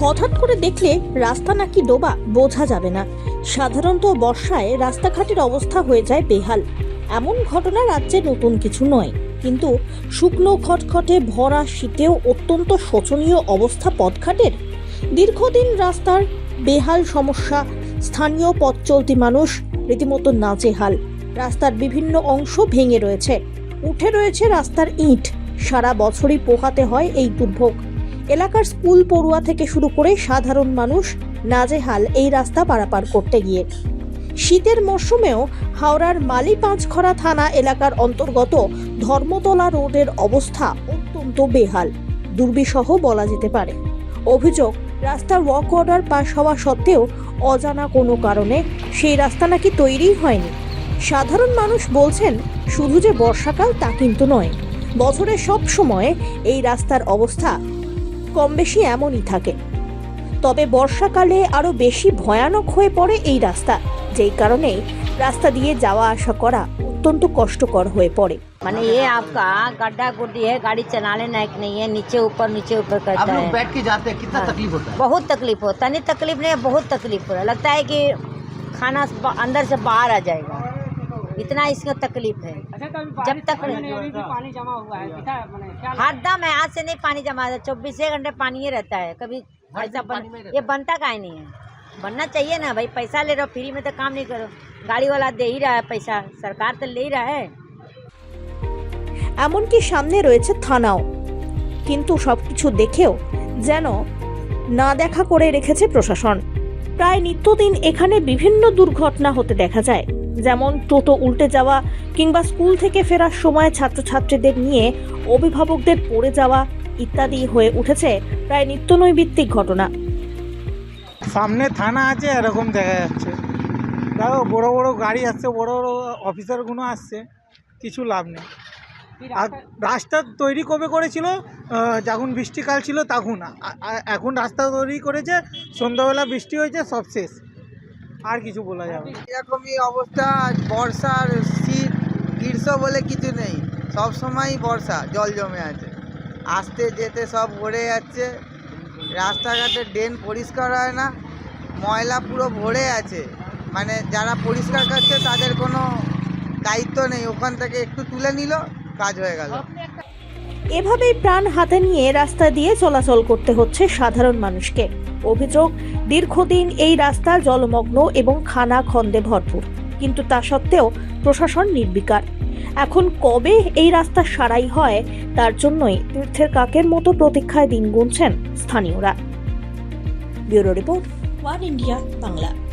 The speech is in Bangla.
হঠাৎ করে দেখলে রাস্তা নাকি ডোবা, বোঝা যাবে না। সাধারণত বর্ষায় রাস্তাঘাটের অবস্থা হয়ে যায় বেহাল। এমন ঘটনা রাজ্যে নতুন কিছু নয়। কিন্তু শুকনো খটখটে ভরা শীতেও অত্যন্ত শোচনীয় অবস্থা পথঘাটের। দীর্ঘদিন রাস্তার বেহাল সমস্যা, স্থানীয় পথ চলতি মানুষ রীতিমতো নাজেহাল। রাস্তার বিভিন্ন অংশ ভেঙে রয়েছে। উঠে রয়েছে রাস্তার ইট। সারা বছরই পোহাতে হয় এই দুর্ভোগ। এলাকার স্কুল পড়ুয়া থেকে শুরু করে সাধারণ মানুষ নাজেহাল এই রাস্তা পারাপার করতে গিয়ে। শীতের মরশুমেও হাওড়ার মালি পাঁচখরা থানা এলাকার অন্তর্গত ধর্মতলা রোডের অবস্থা অত্যন্ত বেহাল। দুর্বিষহ বলা যেতে পারে। অভিযোগ রাস্তার ওয়াক অর্ডার পাশ হওয়া সত্ত্বেও অজানা কোনো কারণে সেই রাস্তা নাকি তৈরিই হয়নি। সাধারণ মানুষ বলছেন, শুধু যে বর্ষাকাল তা কিন্তু নয়। বছরের সব সময় এই রাস্তার অবস্থা কম বেশি এমনই থাকে তবে বর্ষাকালে আরো বেশি ভয়ানক হয়ে পড়ে এই রাস্তা যেই কারণে রাস্তা দিয়ে যাওয়া আসা করা অত্যন্ত কষ্টকর হয়ে পড়ে माने ये आपका गड्ढा गुड्डी है गाड़ी चलाने लायक नहीं है नीचे ऊपर नीचे ऊपर आप करता लोग है बैठ के जाते हैं कितना हाँ। तकलीफ होता है बहुत तकलीफ होता नहीं तकलीफ नहीं है बहुत तकलीफ हो रहा है लगता है कि खाना ब- अंदर से बाहर आ जाएगा इतना इसका तकलीफ है जब तक पानी जमा हुआ है दिखा है मैंने क्या हर दम है आज से नहीं पानी जमा है चौबीस घंटे पानी ही रहता है कभी हर ऐसा दिन बन पानी में रहता ये बनता का नहीं है बनना चाहिए ना भाई पैसा ले रहे हो फ्री में तो काम नहीं करो गाड़ी वाला दे ही रहा है पैसा सरकार तो ले ही रहा है এমনকি সামনে রয়েছে থানাও কিন্তু সবকিছু দেখেও যেন না দেখা করে রেখেছে প্রশাসন প্রায় নিত্যদিন এখানে বিভিন্ন দুর্ঘটনা হতে দেখা যায় যেমন টোটো উল্টে যাওয়া কিংবা স্কুল থেকে ফেরার সময় ছাত্রছাত্রীদের নিয়ে অভিভাবকদের পড়ে যাওয়া ইত্যাদি হয়ে উঠেছে প্রায় নিত্যনৈমিত্তিক ঘটনা। সামনে থানা আছে, এরকম দেখা যাচ্ছে। দেখো, বড় বড় গাড়ি আসছে, বড় বড় অফিসারগুলো আসছে, কিছু লাভ নেই। আর রাস্তা তৈরি কবে করেছিল? যখন বৃষ্টিকাল ছিল তখন। এখন রাস্তা তৈরি করেছে, সন্ধ্যাবেলা বৃষ্টি হয়েছে, সব শেষ। আর কিছু বলা যাবে। এরকমই অবস্থা বর্ষার শীত, গ্রীষ্ম বলে কিছু নেই। সব সময়ই বর্ষা, জল জমে আছে। আসতে যেতে সব ভরে যাচ্ছে। রাস্তাঘাটে ড্রেন পরিষ্কার হয় না। ময়লা পুরো ভরে আছে। মানে যারা পরিষ্কার করছে তাদের কোনো দায়িত্ব নেই। ওখান থেকে একটু তুলে নিল, কাজ হয়ে গেল। এভাবেই প্রাণ হাতে নিয়ে রাস্তা দিয়ে চলাচল করতে হচ্ছে সাধারণ মানুষকে। অভিযোগ, দীর্ঘদিন এই রাস্তা জলমগ্ন এবং খানা খন্দে ভরপুর। কিন্তু তা সত্ত্বেও প্রশাসন নির্বিকার। এখন কবে এই রাস্তা সারাই হয়, তার জন্যই তীর্থের কাকের মতো প্রতীক্ষায় দিন গুনছেন স্থানীয়রা। Bureau report, one India, Bangla.